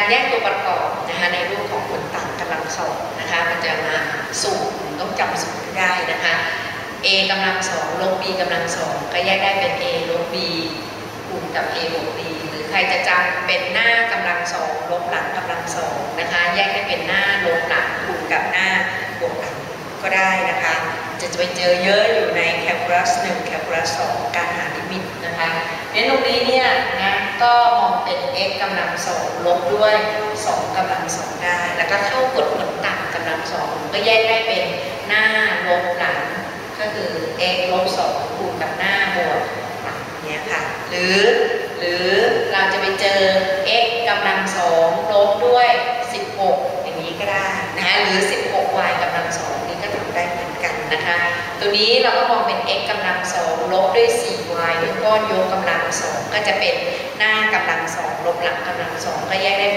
การแยกตัวประกอบนะคะในรูปของผลต่างกำลังสองนะคะมันจะมาสูตรต้องจำสูตรได้นะคะ a กำลังสองลบ b กำลังสองก็แยกได้เป็น a ลบ b คูณกับ a บวก b หรือใครจะจำเป็นหน้ากำลังสองลบหลังกำลังสองนะคะแยกให้เป็นหน้าลบหลังคูณกับหน้าบวกหลังก็ได้นะคะ จะไปเจอเยอะอยู่ในแคลคูลัส1แคลคูลัส2การหาลิมิตนะคะเน้นตรงนี้เนี่ยน ก็มองเป็น x กำลังสองลบด้วย 2กำลังสองได้ แล้วก็เท่ากฎผลต่างกำลังสองก็แยกได้เป็นหน้าลบหลัง ก็คือ x ลบ2คูณกับหน้าบวกหลังเนี้ยค่ะ หรือ หรือเราจะไปเจอ x กำลังสองลบด้วย 16 อย่างนี้ก็ได้นะคะหรือ 16y กำลังสอง นะคะตัวนี้เราก็มองเป็น x กำลังสองลบด้วย 4y ด้วก้อนยกกำลังสองก็จะเป็นหน้ากำลังสองลบหลังกำลังสองก็แยก